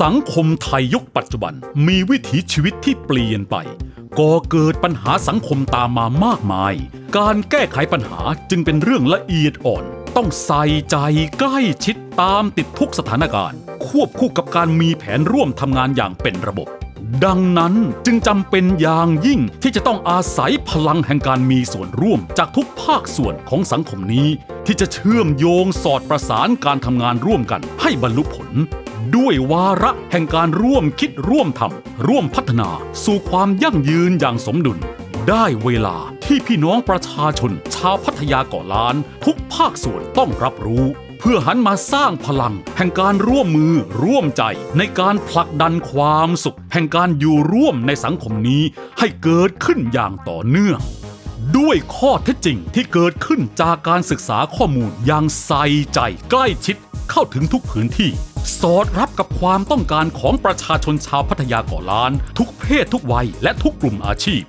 สังคมไทยยุคปัจจุบันมีวิถีชีวิตที่เปลี่ยนไปก่อเกิดปัญหาสังคมตามมามากมาย การแก้ไขปัญหาจึงเป็นเรื่องละเอียดอ่อน ต้องใส่ใจใกล้ชิดตามติดทุกสถานการณ์ ควบคู่กับการมีแผนร่วมทำงานอย่างเป็นระบบ ดังนั้นจึงจำเป็นอย่างยิ่งที่จะต้องอาศัยพลังแห่งการมีส่วนร่วมจากทุกภาคส่วนของสังคมนี้ ที่จะเชื่อมโยงสอดประสานการทำงานร่วมกันให้บรรลุผล ด้วยวาระแห่งการร่วมคิดร่วมทำร่วมพัฒนาสู่ความยั่งยืนอย่างสมดุล ได้เวลาที่พี่น้องประชาชน ชาวพัทยาเกาะล้าน ทุกภาคส่วนต้องรับรู้ เพื่อหันมาสร้างพลัง แห่งการร่วมมือร่วมใจ ในการผลักดันความสุข แห่งการอยู่ร่วมในสังคมนี้ ให้เกิดขึ้นอย่างต่อเนื่องด้วยข้อเท็จจริงที่เกิดขึ้นจากการศึกษาข้อมูลอย่างใส่ใจใกล้ชิดเข้าถึงทุกพื้นที่ สอดรับกับความต้องการของประชาชนชาวพัทยาเกาะล้าน ทุกเพศทุกวัยและทุกกลุ่มอาชีพ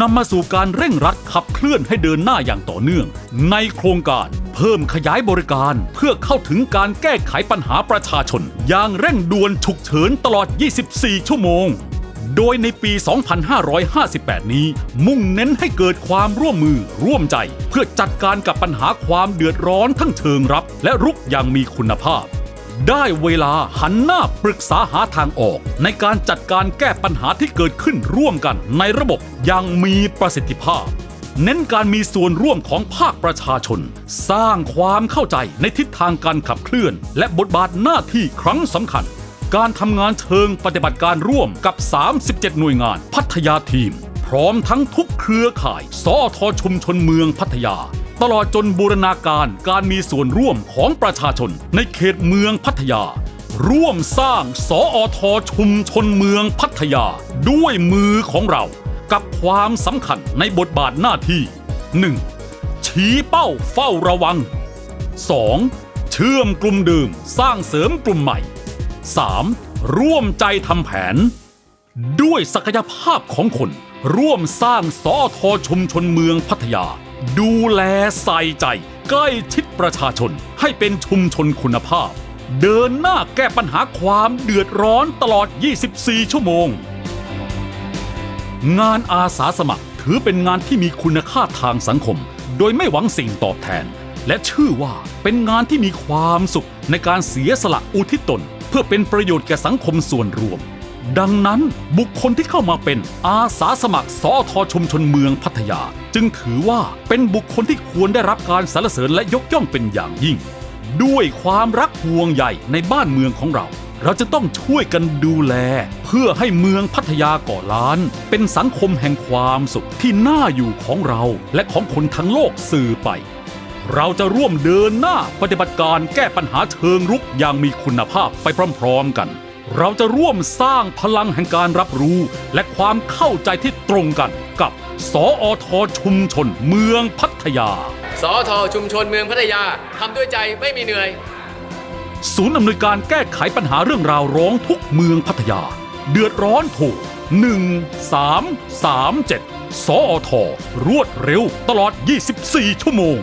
นำมาสู่การเร่งรัดขับเคลื่อนให้เดินหน้าอย่างต่อเนื่อง ในโครงการเพิ่มขยายบริการเพื่อเข้าถึงการแก้ไขปัญหาประชาชน อย่างเร่งด่วนฉุกเฉินตลอด 24 ชั่วโมง โดยในปี 2558 นี้ มุ่งเน้นให้เกิดความร่วมมือร่วมใจ เพื่อจัดการกับปัญหาความเดือดร้อนทั้งเชิงรับ และรุกอย่างมีคุณภาพ ได้เวลาหันหน้าปรึกษาหาทางออก ในการจัดการแก้ปัญหาที่เกิดขึ้นร่วมกันในระบบอย่างมีประสิทธิภาพ เน้นการมีส่วนร่วมของภาคประชาชน สร้างความเข้าใจในทิศทางการขับเคลื่อน และบทบาทหน้าที่ครั้งสำคัญ การทำงานเชิงปฏิบัติการร่วมกับ 37 หน่วยงานพัทยาทีม พร้อมทั้งทุกเครือข่ายสอทอชุมชนเมืองพัทยา ตลอดจนบูรณาการการมีส่วนร่วมของประชาชนในเขตเมืองพัทยา ร่วมสร้างสออทชุมชนเมืองพัทยา ด้วยมือของเรา กับความสำคัญในบทบาทหน้าที่ 1. ชี้เป้าเฝ้าระวัง 2. เชื่อมกลุ่มเดิมสร้างเสริมกลุ่มใหม่ 3. ร่วมใจทำแผน ด้วยศักยภาพของคน ร่วมสร้างสอทอชุมชนเมืองพัทยา ดูแลใส่ใจ ใกล้ชิดประชาชนให้เป็นชุมชนคุณภาพ เดินหน้าแก้ปัญหาความเดือดร้อนตลอด 24 ชั่วโมง งานอาสาสมัครถือเป็นงานที่มีคุณค่าทางสังคม โดยไม่หวังสิ่งตอบแทน และชื่อว่าเป็นงานที่มีความสุขในการเสียสละอุทิศตน เพื่อเป็นประโยชน์แก่สังคมส่วนรวม ดังนั้นบุคคลที่เข้ามาเป็นอาสาสมัครสอทอชุมชนเมืองพัทยา จึงถือว่าเป็นบุคคลที่ควรได้รับการสรรเสริญและยกย่องเป็นอย่างยิ่ง ด้วยความรักห่วงใยในบ้านเมืองของเรา เราจะต้องช่วยกันดูแล เพื่อให้เมืองพัทยากาะล้าน เป็นสังคมแห่งความสุขที่น่าอยู่ของเราและของคนทั้งโลกสื่อไปเราจะร่วมเดินหน้าปฏิบัติการแก้ปัญหาเชิงรุกอย่างมีคุณภาพไปพร้อม ๆ กัน เราจะร่วมสร้างพลังแห่งการรับรู้ และความเข้าใจที่ตรงกันกับ สออทชุมชนเมืองพัทยา สอทอชุมชนเมืองพัทยาทำด้วยใจไม่มีเหนื่อย ศูนย์อำนวยการแก้ไขปัญหาเรื่องราวร้องทุกข์เมืองพัทยา เดือดร้อนโทร1337 สอทรวดเร็วตลอด 24 ชั่วโมง